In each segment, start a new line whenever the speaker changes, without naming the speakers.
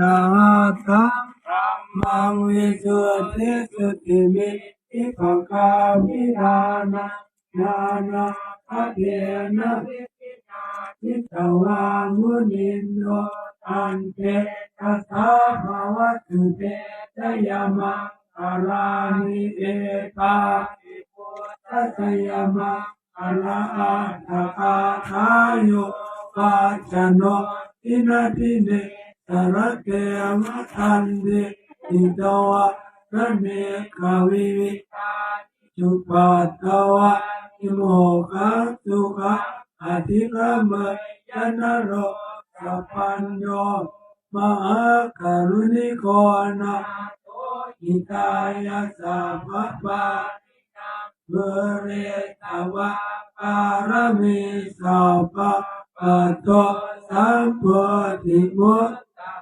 นาตังมังวิสุทธิสุติมิทิภกามิรานานานาคเทนะทิตวามุนินโนอันเตตัสสะภะวะตุเตชยามะอารานิเอตาทัสยามะอาราตะคาทายโยปัจจโนทินาทิเน สารเกมทันเดอิตวะระเนกาวิวิจุปัตวะอิโมกัสุขะอธิกรรมยนโรสัพพัญโยมหากรุณิโกนะอิตายาสัพพะปาเบเรตวะปารมีสัพพะ ปัตโตสัมปติมุตตะ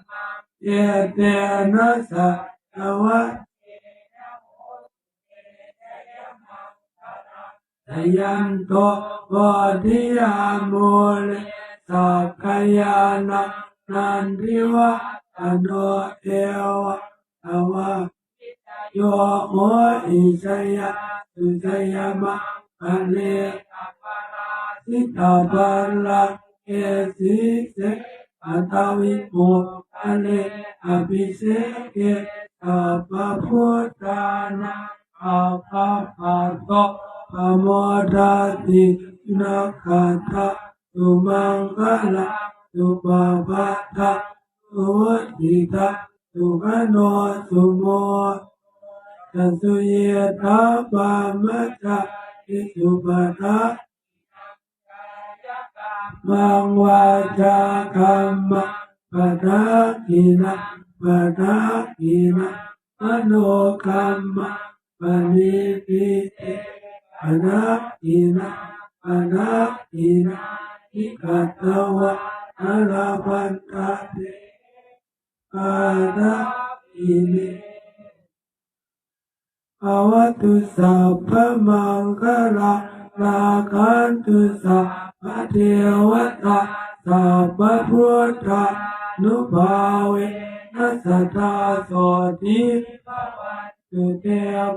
เยเตนะสัตวะทยันโตปฏิยามุลสักขยานะนันทิวะตโนเอวะอวะโยโมอิสยะสุสยามะคะเลสิตาปัลละ เอสิเสอัตวิโมคะเลอภิเสเกสัพพพุทธานาอาภาปัตโตปโมดาตินาคาทะสุมังคละสุปาปัตตะสุวัตถิตะสุขโนสุโมตัสุเยธาปามัจจอิสุปะทะ มังวาจากัมมะปะทะกินะปะทะกินะมโนกัมมะปะนิพิเตปะทะกินะปะทะกินะอิกัตตวะอาลาปันตะเตปะทะกินิภาวตุสัพพมังคลาราคันตุสัพ พระเทวตาสัพพพุทธานุภาเวนัสตาโสติตุเต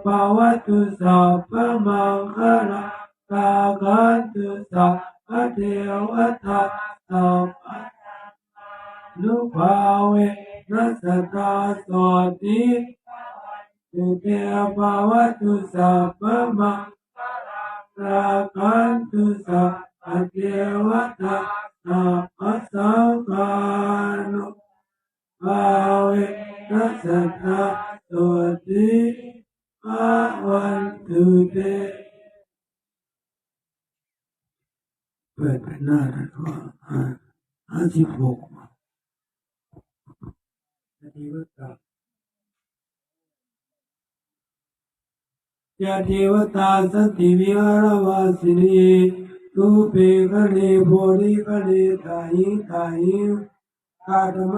ภาวตุสัพพมังคลาราคันตุสัพพเทวตาสัพพนุภาเวนัสตาโสติสุเทภาวตุสัพพมะราคันตุสัพ พเทวตาสัพพสังฆานุภาเวนัสสตาโสติภาวันตุเตเปิดไปหน้าแล้วก็ห้าห้าสิบหกนาทีก็กลับยะเทวตาสตติวิหารวาสินี รูปเปคะเลโพธิคะเลทาหิทาหิกาธรรม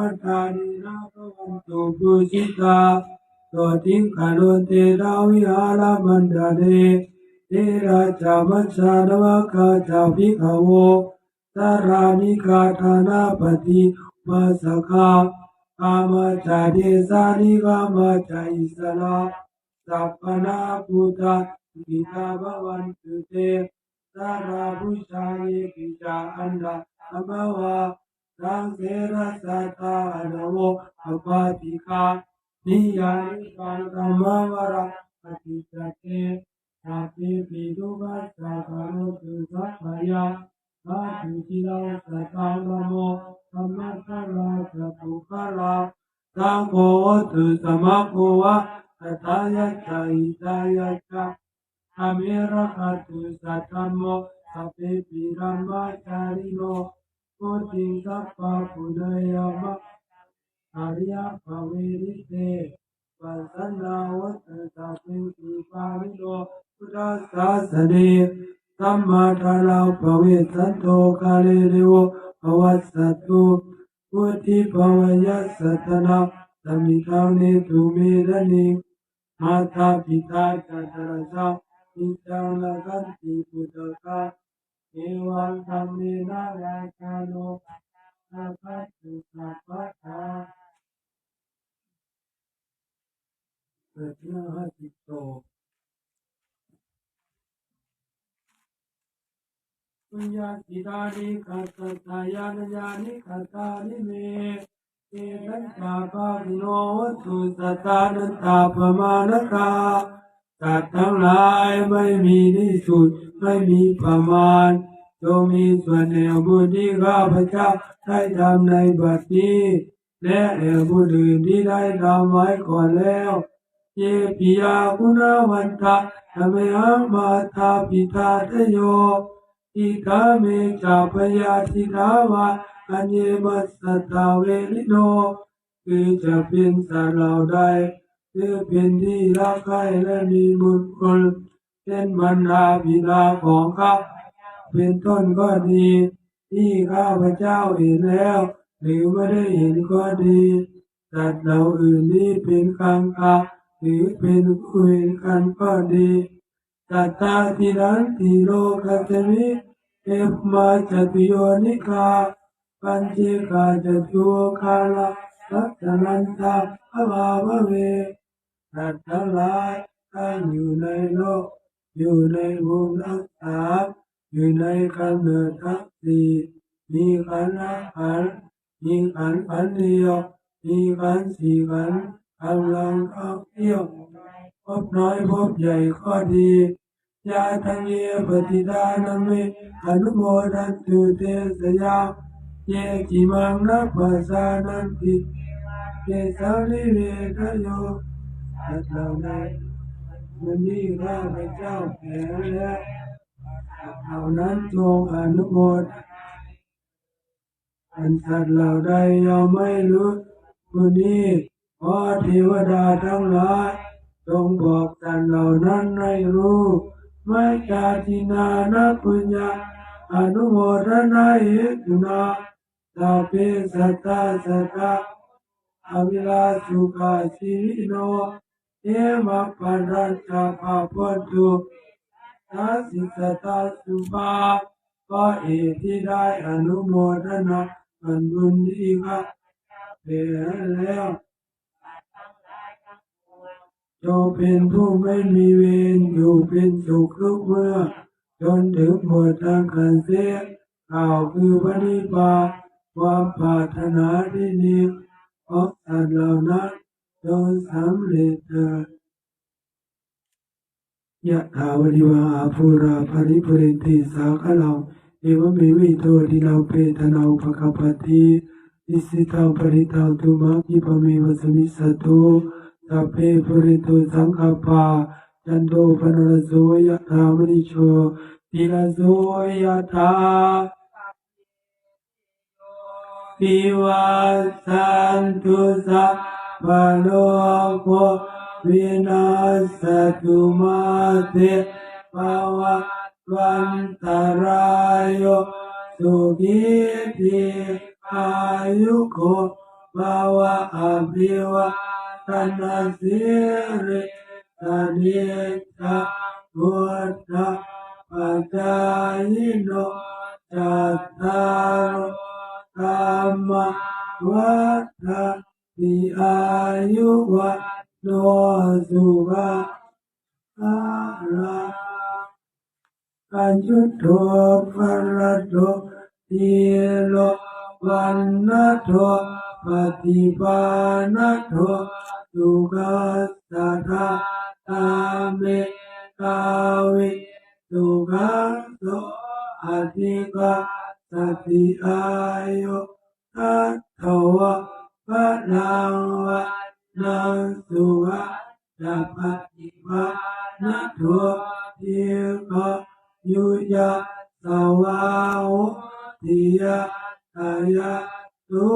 ทานินาภวันตุปุชิตาโตทิงคารุเตราวิหารมันดาเดเทราจามัชาดวะคาจาภิกขโวสารานิกาธานาปฏิมาสกาอามาจาเดสานิกามาจาอิสระสัพพนาพุทธะกิตาภวันตุเตสาราบุชายกิจา อเมระหัตุสัตมโมสัพเพปิรัมมาจาริโนโคติงสัพพะปุณยามะอาริยภเวริเตปัสสนาวัตสัพเพปิปาริโนพุทธาสสะสเนสัมมาทาราภเวสันโตกาเลเรโวภวัสสัตุพุทธิภวยัสสตนาสมิทางเนตุเมรณิมาตาปิตาจัตตาระา ปิจังละกันติปุตตะเอวังธรรมินาราชาโนนาภัสสุสัพพะทาเกิดที่ห้าสิบโตปุญญาสิดานิขัตตายานญานิขัตตานิเมเอตัญจาภาวิโนวัตถุสัตตานันตาปมาณกาสั ตว์ทั้งหลายไม่มีที่สุดไม่มีประมาณจงมีส่วนแห่งบุญที่ข้าพเจ้าได้ทำในบัดนี้ และแห่งบุญอื่นที่ได้ทำไว้ก่อนแล้วเยปิยาคุณวันตะธรรมยัมาตาปิตาทโยอิกาเมจาพยาสิทาวะอันเยมัสตาเวลิโนคือจะเป็นสัตว์เหล่าใด คือเป็นที่รักใคร่และมีบุญคุณเป็นบรรดาบิดาของข้าเป็นต้นก็ดี ที่ข้าพระเจ้าเห็นแล้ว หรือไม่ได้เห็นก็ดีสัตว์เหล่าอื่นนี้เป็นกลางกาหรือเป็นคุยกันก็ดีสัตตาทิรันติโลกัสมิเอปมาจตุโยนิกาปัญจิกาจตุคาลาลักษณันตาภวาวะเว สัตว์ทั้งหลายตั้งอยู่ในโลก อยู่ในภูมิรักษามอยู่ในกำเนิดทั้งสี่มีขันธ์ละขันธ์มีขันธ์ขันธ์เดียวมีขันธ์สี่ขันธ์กำลังท่องเที่ยวพบน้อยพบใหญ่ก็ดียาทังเยปฏิดานามิอนุโมทันตุเตสยาเยกิมังนัปะสานันติเตสาลิเวทโย สัตว์เหล่าใดมันนี้ข้าพเจ้าแผ่แล้วเหล่านั้นจงอนุโมทอันสัตว์เหล่าใดยังไม่รู้ผู้นี้ขอเทวดาทั้งหลายจงบอกสัตว์เหล่านั้นให้รู้ไม่จาตินานะปุญญาอนุโมทนาเหตุนาตาเปสัตตาสัตตาอวิลาสุขาสิริโน เอมะปันรัญจาภาพันตุทัสสิสตาสุภาก็เอที่ได้อนุโมทนาอันบุญที่ข้าเป็นแล้วจงเป็นผู้ไม่มีเวรอยู่เป็นสุขทุกเมื่อ จนถึงหมดทางกันเสียข่าวคือพระนิพพานความปรารถนาที่นี้ของสัตว์เหล่านั้น จงสำเร็จเถิดยะถาวริวาภูราภริปุเรนติสาคลังเอวเมวิโตทินาเปตนาอุปกปปติอิสิตังปริตังตุมาคิปเมวสมิสตุสัพเพปุริตุสังคปาจันโทปนรโสยะธามนิโชติระโสยะธาปิวัสสันตุสัพ พะโลกโควินาศตุมาเตภวะวันตรายโยสุขีติอายุโกภวะอภิวะตนาสิริตานิตา สุขัสโสอธิกาสติอายุทัตถวะพะลังวะนังสุขะจะปฏิภาณโททิกยุยะสวาหุติยะตายะตุ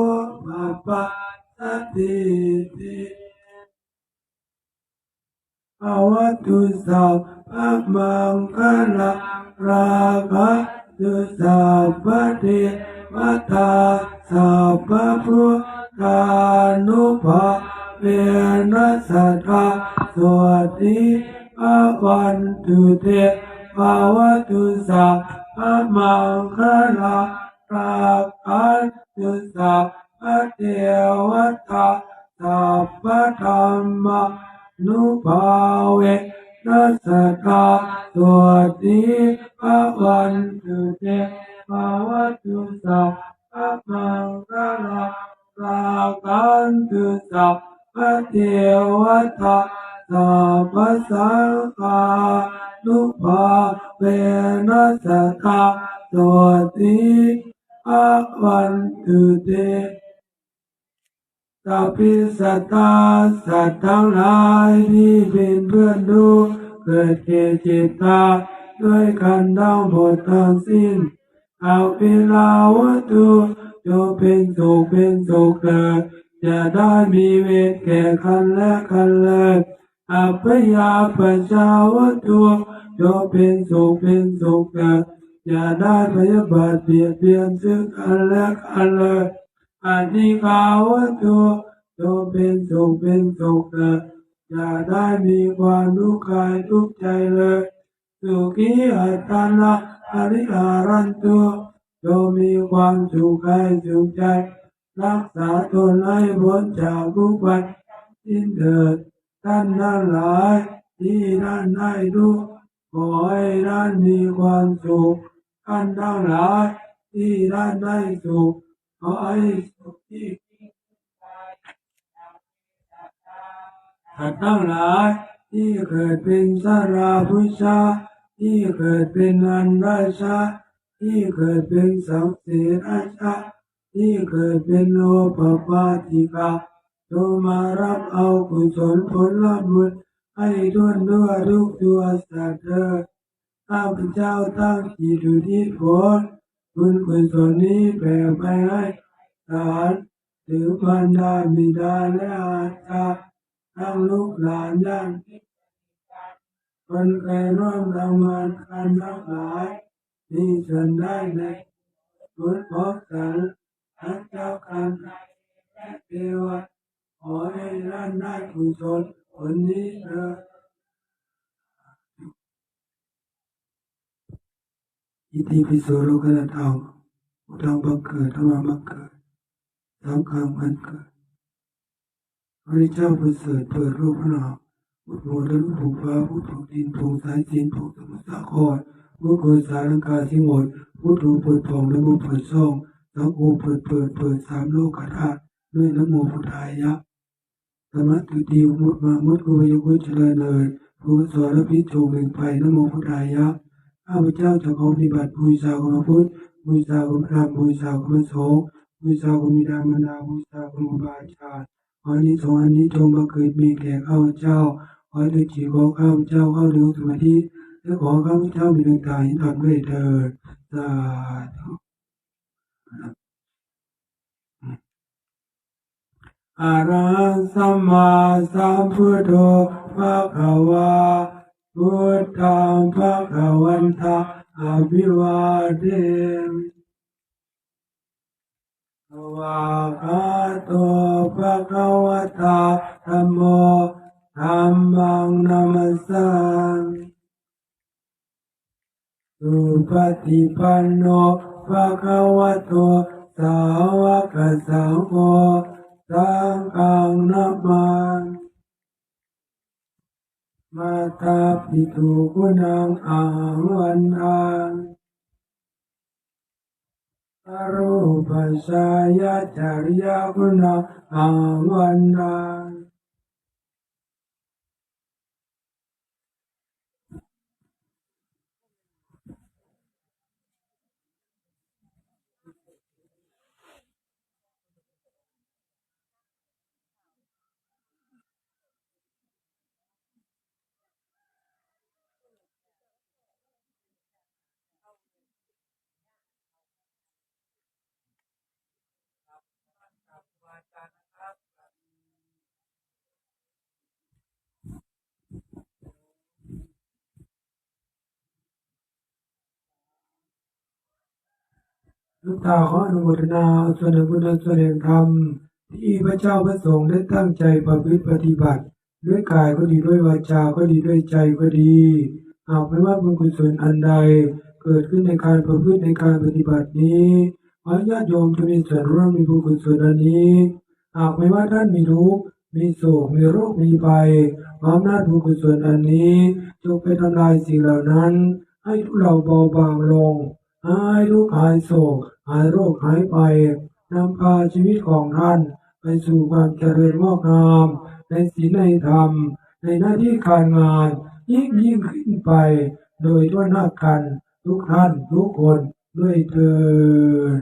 ปปะสติติ ภาวะตุสัพพะมังคละราคะตุสัพพะเทวตาสัพพะพุทธานุภาเวนัสสะทาสวัสดีภะวันตุเตภาวะตุสัพพะมังคละราคะตุสัพพะเทวตาสัพพะธรรม นุภาเวนัสตาสวัสดีพระวันตุเตภาวะตุสัพพะมังคลารากันตุสัพพะเทวตาสัพพะสังฆานุภาเวนัสตาสวัสดีพระวันตุเต สัพพิสัตตาสัตว์ทั้งหลายที่เป็นเพื่อนดูเกิดเกจิตตาด้วยกันทั้งหมดทั้งสิ้นเอาเวลาวัตถุจงเป็นสุขเป็นสุขเกิดจะได้มีเวทแก่กันและกันเลยอัพยาปัญชาวัตถุจงเป็นสุขเป็นสุขเกิดจะได้พยาบาทเบียดเบียนซึ่งกันและกันเลย อธิกาวัตถุจงเป็นสุขเป็นสุขเถิดอย่าได้มีความทุกข์กายทุกข์ใจเลยสุขีอัตตานะอริอารันตุจงมีความสุขกายสุขใจ รักษาตนให้พ้นจากทุกข์ไปสิ้นเถิดท่านทั้งหลายที่ท่านได้รู้ขอให้ท่านมีความสุขท่านทั้งหลายที่ท่านได้สุข ขอให้สุขที่ท่านทั้งหลายที่เกิดเป็นสาราพุชาที่เกิดเป็นอันราชาที่เกิดเป็นสังเสราชาที่เกิดเป็นโลภปาติกาจงมารับเอากุศลผลละบุญให้ด้วนด้วยทุกตัวสัตว์เถิดข้าพเจ้าตั้งจิตอุทิศผล บุญกุศลนี้แผ่ไปให้ทหารถือพันดาบิดาและอาจารย์ทั้งลูกหลานญาติคนเคยร่วมทำงานกันทั้งหลายมีส่วนได้ในบุญพบกันทั้งเจ้ากันและเทวะขอให้ท่านได้กุศลผลนี้เถิด อิติปิโสโลกนาถาพุทังบังเกิดธรรมบังเกิดสังฆังบังเกิดพระเจ้าประเสริฐเปิดรูปพระนามพุทโธและรูปผงฟ้าพุทโธดินผงสายจีนผงสมุทรสาครพุทโธสายลังกาที่หมดพุทโธเปิดผ่องและโมเปิดช่องสังโฆเปิดเปิดเปิดสามโลกธาตุด้วยน้ำโมพุทธายะสมัติดีมุดมามุดกุยกุเจริญเลยผู้สอนพิจงหนึ่งไปน้ำโมพุทธายะ ข้าพเจ้าจะขอปฏิบัติบูชาคุณพระพุทธบูชาคุณพระธรรมบูชาคุณพระสงฆ์บูชาคุณบิดามารดาบูชาคุณครูบาอาจารย์ขอนี้สงอันนี้จงบังเกิดมีแก่ข้าพเจ้าขอด้วยจิตของข้าพเจ้าเข้าถึงสมาธิและขอข้าพเจ้ามีดวงตาเห็นธรรมด้วยเถิดสาธุอะระหังสัมมาสัมพุทโธภะคะวา พุทธังภะคะวันตังอภิวาเทมิภวะคะโตภะคะวะตาธัมโมธัมมังนัมสสามิสุปฏิปันโนภะคะวะโตสาวกสังโฆสังฆังนามา มิมาตาปิตุกุณังอาวันอังอรูปชายาจาริยากุณังอาวันอัง ลูกตาขออนุโมทนาส่วนแห่งบุญแส่วนแห่งธรรม ที่พระเจ้าพระสงฆ์ได้ตั้งใจประพฤติปฏิบัติ ด้วยกายก็ดีด้วยวาจาก็ดีด้วยใจก็ดีหากไม่ว่าบุญกุศลอันใด เกิดขึ้นในการประพฤติในการปฏิบัตินี้ขอญาติโยมจงมีส่วนร่วมในบุญกุศลอันนี้หากไม่ว่าท่านมีทุกข์มีโศกมีโรคมีภัยความนาจบุญกุศลอันนี้จงไปทำลายสิ่งเหล่านั้น ให้ทุเราเบาบางลง หายทุกข์หายโศก หายโรคหายไปนำพาชีวิตของท่าน ไปสู่ความเจริญงอกงาม ในศีลในธรรม ในหน้าที่การงาน ยิ่งยิ่งขึ้นไป โดยทั่วหน้ากัน ทุกท่านทุกคนด้วยเถิด